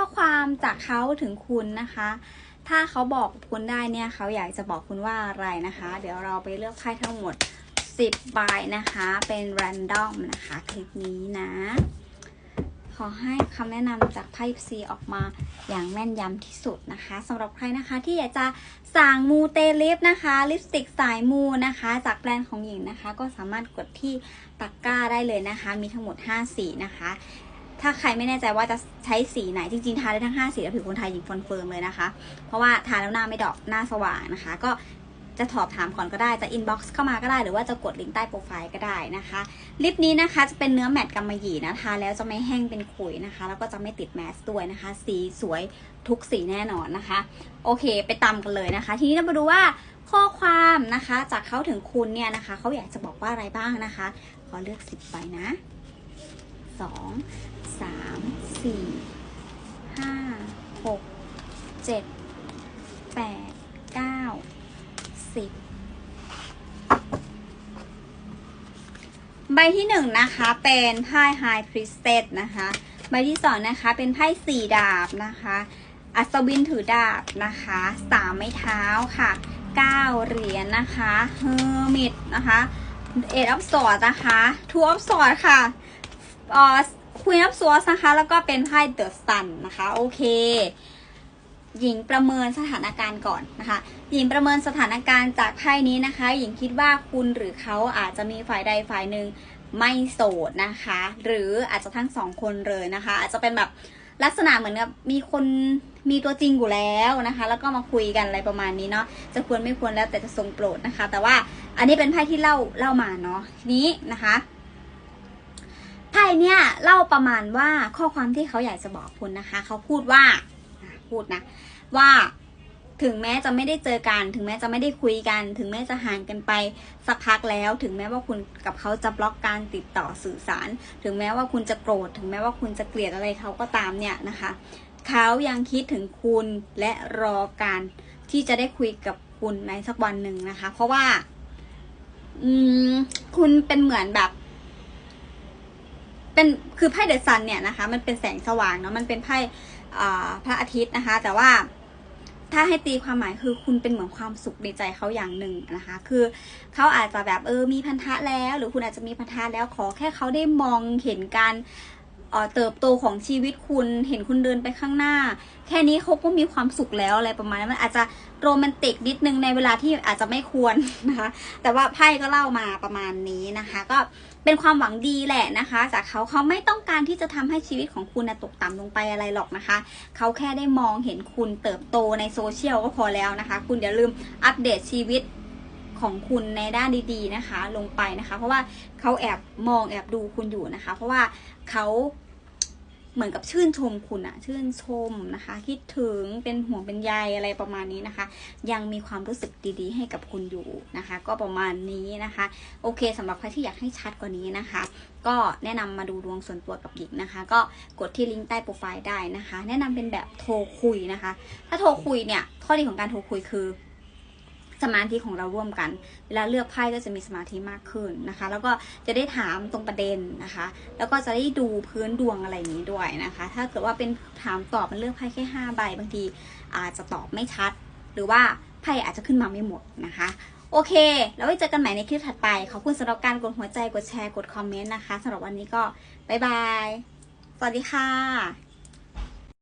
ข้อความจากเขาถึงคุณนะคะ ถ้าเขาบอกคุณได้เนี่ยเขาอยากจะบอกคุณว่าอะไรนะคะ เดี๋ยวเราไปเลือกไพ่ทั้งหมด 10ใบนะคะ เป็น r รนดอมนะคะคลิปนี้นะ ขอให้คำแนะนำจากไพ่ซีออกมาอย่างแม่นยำที่สุดนะคะสำหรับใครนะคะที่อยากจะสั่งมูเตลิปนะคะ ลิปสติกสายมูนะคะ จากแบรนด์ของหญิงนะคะ ก็สามารถกดที่ตะกร้าได้เลยนะคะ มีทั้งหมด 5 สีนะคะ ถ้าใครไม่แน่ใจว่าจะใช้สีไหนจริงๆทาได้ทั้ง 5 สีแล้วผิวคนไทยหญิงคอนเฟิร์มเลยนะคะ เพราะว่าทาแล้วหน้าไม่ดอกหน้าสว่างนะคะ ก็จะสอบถามก่อนก็ได้จะอินบ็อกซ์เข้ามาก็ได้ หรือว่าจะกดลิงก์ใต้โปรไฟล์ก็ได้นะคะลิปนี้นะคะจะเป็นเนื้อแมตต์กำมะหยี่นะทาแล้วจะไม่แห้งเป็นขุยนะคะ แล้วก็จะไม่ติดแมสด้วยนะคะ สีสวยทุกสีแน่นอนนะคะ โอเค ไปตามกันเลยนะคะ ทีนี้เรามาดูว่าข้อความนะคะ จากเขาถึงคุณเนี่ยนะคะเขาอยากจะบอกว่าอะไรบ้างนะคะ ขอเลือกสิบใบนะ สองสามสี่ห้าหกเจ็ดแปดเก้าสิบใบที่หนึ่งนะคะเป็นไพ่ High Priestess นะคะ ใบที่สองนะคะเป็นไพ่สี่ดาบนะคะ อัศวินถือดาบนะคะสามไม้เท้าค่ะเก้าเหรียญนะคะเฮอร์มิตนะคะเอ็ดอัพสอดนะคะทูอัพสอดค่ะ เอ่อควีนอัพสวนะคะ แล้วก็เป็นไพ่เดอะซันนะคะ โอเค หญิงประเมินสถานการณ์ก่อนนะคะ หญิงประเมินสถานการณ์จากไพ่นี้นะคะ หญิงคิดว่าคุณหรือเขาอาจจะมีฝ่ายใดฝ่ายหนึ่งไม่โสดนะคะ หรืออาจจะทั้งสองคนเลยนะคะ อาจจะเป็นแบบลักษณะเหมือนกับมีคนมีตัวจริงอยู่แล้วนะคะ แล้วก็มาคุยกันอะไรประมาณนี้เนาะจะควรไม่ควรแล้วแต่จะทรงโปรดนะคะ แต่ว่าอันนี้เป็นไพ่ที่เล่าเล่ามาเนาะทีนี้นะคะ ไพ่เนี่ยเล่าประมาณว่าข้อความที่เขาอยากจะบอกคุณนะคะ เขาพูดว่าพูดนะ ว่าถึงแม้จะไม่ได้เจอกัน ถึงแม้จะไม่ได้คุยกัน ถึงแม้จะห่างกันไปสักพักแล้ว ถึงแม้ว่าคุณกับเขาจะบล็อกการติดต่อสื่อสาร ถึงแม้ว่าคุณจะโกรธ ถึงแม้ว่าคุณจะเกลียดอะไรเขาก็ตามเนี่ยนะคะ เขายังคิดถึงคุณและรอการที่จะได้คุยกับคุณในสักวันหนึ่งนะคะ เพราะว่า อืม คุณเป็นเหมือนแบบ เป็นคือไพ่เดอะซันเนี่ยนะคะ มันเป็นแสงสว่างเนาะมันเป็นไพ่พระอาทิตย์นะคะ แต่ว่าถ้าให้ตีความหมายคือคุณเป็นเหมือนความสุขในใจเขาอย่างหนึ่งนะคะ คือเขาอาจจะแบบเออมีพันธะแล้ว หรือคุณอาจจะมีพันธะแล้วขอแค่เขาได้มองเห็นการ เอ่อเติบโตของชีวิตคุณเห็นคุณเดินไปข้างหน้า แค่นี้เขาก็มีความสุขแล้วอะไรประมาณนั้นมันอาจจะโรแมนติกนิดนึงในเวลาที่อาจจะไม่ควรนะคะแต่ว่าไพ่ก็เล่ามาประมาณนี้นะคะ ก็เป็นความหวังดีแหละนะคะ จากเขาเขาไม่ต้องการที่จะทำให้ชีวิตของคุณนะตกต่ำลงไปอะไรหรอกนะคะ เขาแค่ได้มองเห็นคุณเติบโตในโซเชียลก็พอแล้วนะคะ คุณอย่าลืมอัปเดตชีวิต ของคุณในด้านดีๆนะคะ ลงไปนะคะ เพราะว่าเขาแอบมองแอบดูคุณอยู่นะคะ เพราะว่าเขาเหมือนกับชื่นชมคุณอะชื่นชมนะคะ คิดถึงเป็นห่วงเป็นใยอะไรประมาณนี้นะคะ ยังมีความรู้สึกดีๆ ให้กับคุณอยู่นะคะ ก็ประมาณนี้นะคะ โอเคสำหรับใครที่อยากให้ชัดกว่านี้นะคะ ก็แนะนำมาดูดวงส่วนตัวกับหญิงนะคะ ก็กดที่ลิงก์ใต้โปรไฟล์ได้นะคะ แนะนำเป็นแบบโทรคุยนะคะ ถ้าโทรคุยเนี่ยข้อดีของการโทรคุยคือ สมาธิของเราร่วมกัน เวลาเลือกไพ่ก็จะมีสมาธิมากขึ้นนะคะ แล้วก็จะได้ถามตรงประเด็นนะคะ แล้วก็จะได้ดูพื้นดวงอะไรนี้ด้วยนะคะ ถ้าเกิดว่าเป็นถามตอบมันเลือกไพ่แค่ห้าใบบางทีอาจจะตอบไม่ชัด หรือว่าไพ่อาจจะขึ้นมาไม่หมดนะคะโอเค แล้วไว้เจอกันใหม่ในคลิปถัดไป ขอบคุณสำหรับการกดหัวใจ กดแชร์ กดคอมเมนต์นะคะสำหรับวันนี้ก็ บ๊ายบาย สวัสดีค่ะ